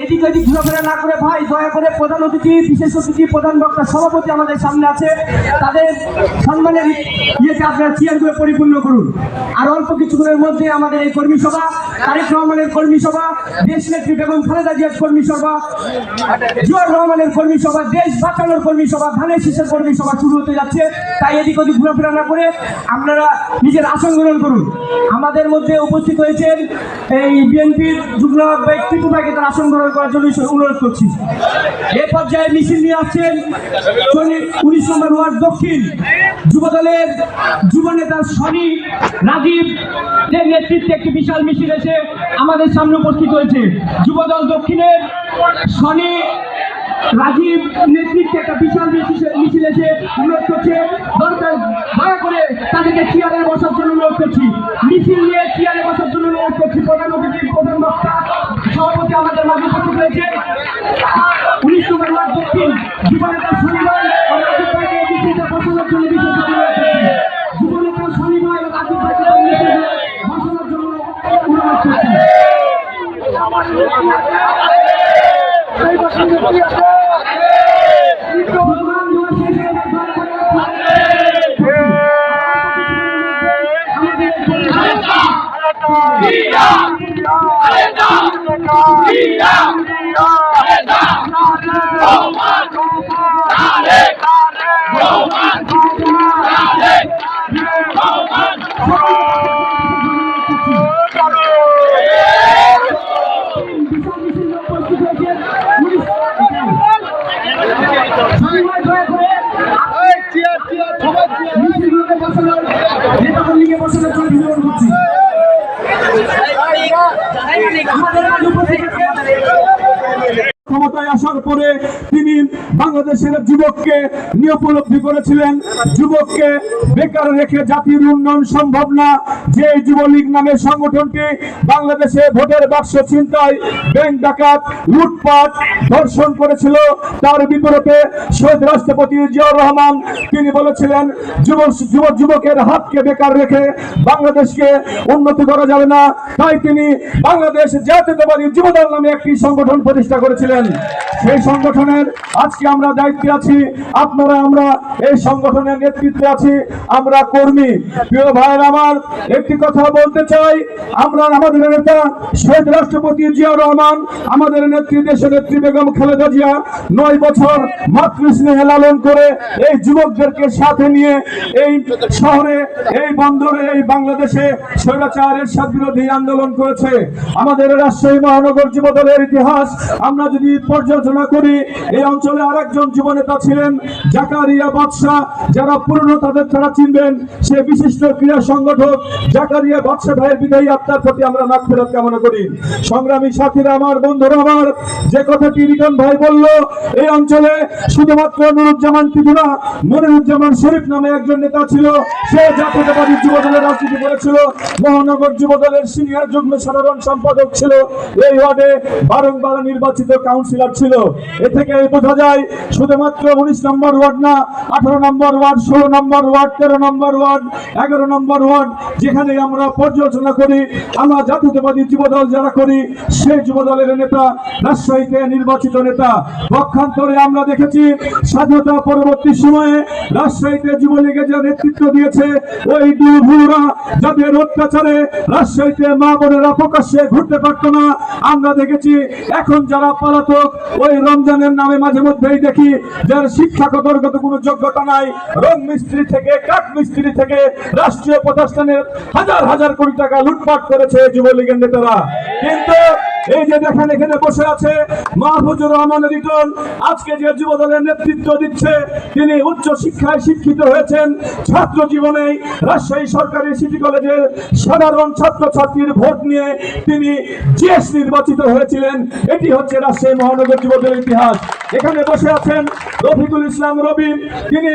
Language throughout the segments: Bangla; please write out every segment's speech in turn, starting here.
এদিক ওদিক ঘোরাফেরা না করে ভাই, দয়া করে প্রধান অতিথি, বিশেষ অতিথি, প্রধান বক্তা, সভাপতি আমাদের সামনে আছে। তাদের সম্মানের ইয়েকে আপনারা চেয়ার করে পরিপূর্ণ করুন। আর অল্প কিছুক্ষণের মধ্যে আমাদের এই কর্মী সভা, তারেক রহমানের কর্মী সভা দেশ নেত্রী বেগম খালেদা জিয়ার কর্মী সভা, জিয়াউর রহমানের কর্মী সভা, দেশ বাঁচানোর কর্মী সভা, ধানের শীষের কর্মী সভা শুরু হতে যাচ্ছে। তাই এদিক ওদিক ঘোরাফেরা না করে আপনারা নিজের আসন গ্রহণ করুন। আমাদের মধ্যে উপস্থিত হয়েছেন এই বিএনপির যুগ্ম আহ্বায়ক টিপু তার আসন গ্রহণ করার জন্য অনুরোধ করছি। এ পর্যায়ে মিছিল নিয়ে আসছেন উনিশ নম্বর ওয়ার্ড দক্ষিণ যুবদলের যুব নেতা শনি রাজীব। এর নেতৃত্বে একটি বিশাল মিছিল এসে আমাদের সামনে উপস্থিত হয়েছে। যুবদল দক্ষিণের শনি রাজীব নেতৃত্বে একটা বিশাল মিছিল এসে অনুরোধ করছে। দরকার দয়া করে তাদেরকে চেয়ারে বসার জন্য অনুরোধ করছি। মিছিল নিয়ে চেয়ারে বসার জন্য অনুরোধ করছি। প্রধান অতিথি, প্রধান বক্তা, সভাপতি আমাদের মাঝে হয়েছে। উনিশ নম্বর ওয়ার্ড দক্ষিণ যুবনেতা শনিবার রাজীব ভাইকে এই বসানোর জন্য বিশেষ যুবনেতা শনিবার রাজীব ভাইকে এই বসানোর জন্য অনুরোধ করছি। প্রধান বসানোর জন্য বিনোদন করছি আমাদের মাঝে উপস্থিত আছেন ক্ষমতায় আসার পরে তিনি বাংলাদেশের যুবককে নিয়ে উপলব্ধি করেছিলেন। যুবককে বেকার রেখে জাতির উন্নয়ন সম্ভব না। যে যুবলীগ নামে সংগঠনটি বাংলাদেশে ভোটের বাক্স ছিনতাই, ব্যাংক ডাকাত, লুটপাট, ধর্ষণ করেছিল, তার বিপরীতে শহীদ রাষ্ট্রপতি জিয়াউর রহমান, তিনি বলেছিলেন যুব যুব যুবকের হাতকে বেকার রেখে বাংলাদেশকে উন্নতি করা যাবে না। তাই তিনি বাংলাদেশ জাতীয়তাবাদী যুবদল নামে একটি সংগঠন প্রতিষ্ঠা করেছিলেন। Thank you. সেই সংগঠনের আজকে আমরা দায়িত্বে আছি। আপনারা, আমরা এই সংগঠনের নেতৃত্বে আছি। আমরা কর্মী। প্রিয় ভাইয়ের, আমার একটি কথা বলতে চাই। আমরা, আমাদের নেতা শহীদ রাষ্ট্রপতি জিয়াউর রহমান, আমাদের নেত্রী, দেশের নেত্রী বেগম খালেদা জিয়া, নয় বছর মাতৃ স্নেহে লালন করে এই যুবকদেরকে সাথে নিয়ে এই শহরে, এই বন্দরে, এই বাংলাদেশে স্বৈরাচারের সাথ বিরোধী আন্দোলন করেছে। আমাদের রাজশাহী মহানগর যুবদলের ইতিহাস, আমরা যদি পর্যালোচনা করি, এই অঞ্চলে আরেকজন যুবনেতা ছিলেন জাকারিয়া বাদশাহ। যারা পুরনো তাদের তারা চিনবেন, সে বিশিষ্ট ক্রীড়া সংগঠক জাকারিয়া বাদশাহ ভাইয়ের বিদায়ী আত্মার প্রতি আমরা মাগফিরাত কামনা করি। সংগ্রামী সাথীরা, আমার বন্ধুরা, আমার যে কথাটি রিটন ভাই বলল, এই অঞ্চলে শুধুমাত্র নুরুজ্জামান না মনিরুজ্জামান শরীফ নামে একজন নেতা ছিল, সে জাতীয়তাবাদী যুব দলের রাজনীতি করেছিল, মহানগর যুব দলের সিনিয়র যুগ্ম সাধারণ সম্পাদক ছিল, এই ওয়ার্ডে বারংবার নির্বাচিত কাউন্সিলর ছিল। এ থেকে বোঝা যায় শুধুমাত্র উনিশ নম্বর ওয়ার্ড না, আঠারো নম্বর ওয়ার্ড, ষোলো নম্বর ওয়ার্ড, তেরো নম্বর ওয়ার্ড, এগারো নম্বর ওয়ার্ড যেখানে আমরা পর্যালোচনা করি, আমরা জাতীয়তাবাদী যুবদল যারা করি সেই যুবদলের নেতা, রাজশাহীতে নির্বাচিত নেতা। পক্ষান্তরে আমরা দেখেছি স্বাধীনতা পরবর্তী সময়ে রাজশাহীতে যুবলীগের যে নেতৃত্ব দিয়েছে, ওই দুর্ভুরা যাদের অত্যাচারে রাজশাহীতে মা বোনেরা প্রকাশ্যে ঘুরতে পারতো না, আমরা দেখেছি এখন যারা পলাতক ওই রমজানের নামে মাঝে মধ্যেই দেখি, যার শিক্ষাগতগত কোনো যোগ্যতা নাই, রং মিস্ত্রি থেকে, কাঠ মিস্ত্রি থেকে রাষ্ট্রীয় প্রতিষ্ঠানের হাজার হাজার কোটি টাকা লুটপাট করেছে যুবলীগের নেতারা। কিন্তু এই যে দেখেন, এখানে বসে আছে মাহফুজুর রহমান রিটন আজকে যে যুব দলের নেতৃত্ব দিচ্ছে, তিনি উচ্চ শিক্ষায় শিক্ষিত হয়েছেন। ছাত্র জীবনে রাজশাহী সরকারি সিটি কলেজের সাধারণ ছাত্রছাত্রীর ভোট নিয়ে তিনি জিএস নির্বাচিত হয়েছিলেন। এটি হচ্ছে রাজশাহী মহানগর যুব দলের ইতিহাস। এখানে বসে আছেন রফিকুল ইসলাম রবি। তিনি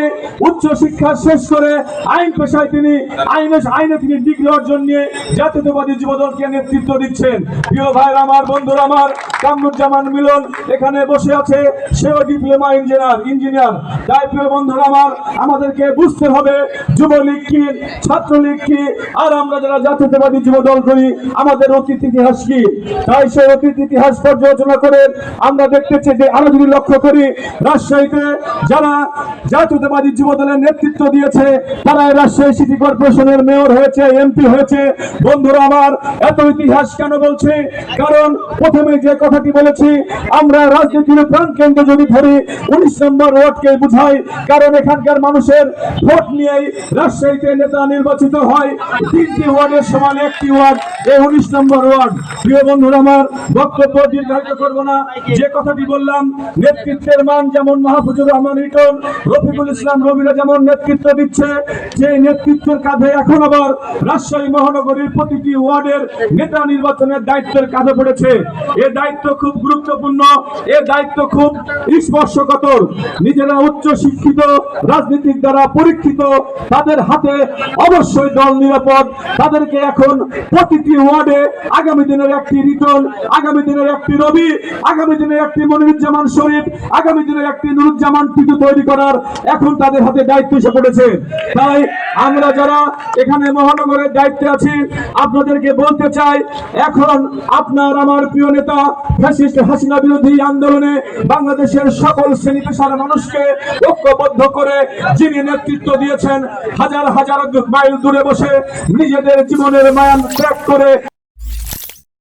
উচ্চ শিক্ষা শেষ করে আইন পেশায় তিনি আইনে আইনে তিনি ডিগ্রি অর্জন নিয়ে জাতীয়তাবাদী যুবদলকে নেতৃত্ব দিচ্ছেন। প্রিয় ভাইয়ের আমার আমার বন্ধুরা আমার কামরুজ্জামান মিলন এখানে বসে আছে সেও ডিপ্লোমা ইঞ্জিনিয়ার ইঞ্জিনিয়ার। তাই প্রিয় বন্ধুরা আমার, আমাদেরকে বুঝতে হবে যুবলীগ কি, ছাত্রলীগ কি, আর আমরা যারা জাতীয়তাবাদী যুব দল করি, আমাদের অতীত ইতিহাস কি? তাই সেই অতীত ইতিহাস পর্যালোচনা করে আমরা দেখতেছি যে আরও যদি লক্ষ্য করি, রাজশাহীতে যারা জাতীয়তাবাদী যুব দলের নেতৃত্ব দিয়েছে তারা রাজশাহী সিটি কর্পোরেশনের মেয়র হয়েছে, এমপি হয়েছে। বন্ধুরা আমার, এত ইতিহাস কেন বলছি? কারণ প্রথমে যে কথাটি বলেছি, আমরা রাজনীতির প্রাণ কেন্দ্র যদি ধরি, উনিশ নম্বর ওয়ার্ডকে বুঝাই, কারণ এখানকার মানুষের ভোট নিয়েই রাজশাহীতে নেতা নির্বাচিত হয়। তিনটি ওয়ার্ডের সমান একটি ওয়ার্ড, এই উনিশ নম্বর ওয়ার্ড। প্রিয় বন্ধুরা, আমার বক্তব্য দীর্ঘায়িত করব না। যে কথাটি বললাম, নেতৃত্বের মান যেমন মাহফুজুর রহমান রিটন রফিকুল ইসলাম রবিরা যেমন নেতৃত্ব দিচ্ছে যে নেতৃত্বের কাঁধে এখন আবার রাজশাহী মহানগরীর প্রতিটি ওয়ার্ডের নেতা নির্বাচনের দায়িত্বের কাঁধে পড়েছে। এ দায়িত্ব খুব গুরুত্বপূর্ণ, এ দায়িত্ব খুব স্পর্শকাতর। নিজেরা উচ্চ শিক্ষিত রাজনীতিক দ্বারা পরীক্ষিত, তাদের হাতে অবশ্যই দল নিরাপদ। তাদেরকে এখন প্রতিটি ওয়ার্ডে আগামী দিনের একটি রিটন আগামী দিনের একটি রবি, আগামী দিনের একটি মনিরুজ্জামান শরীফ, আগামী দিনের একটি নুরুজ্জামান টিটু তৈরি করার এখন তাদের হাতে দায়িত্ব এসে পড়েছে। তাই আমরা যারা এখানে মহানগরের দায়িত্বে আছি, আপনাদেরকে বলতে চাই, এখন আপনার আমার প্রিয় নেতা, ফ্যাসিস্ট হাসিনা বিরোধী আন্দোলনে বাংলাদেশের সকল শ্রেণি পেশার মানুষকে ঐক্যবদ্ধ করে যিনি নেতৃত্ব দিয়েছেন, হাজার হাজার মাইল দূরে বসে নিজেদের জীবনের মায়ান ত্যাগ করে